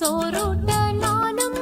சோரோட்ட நானும்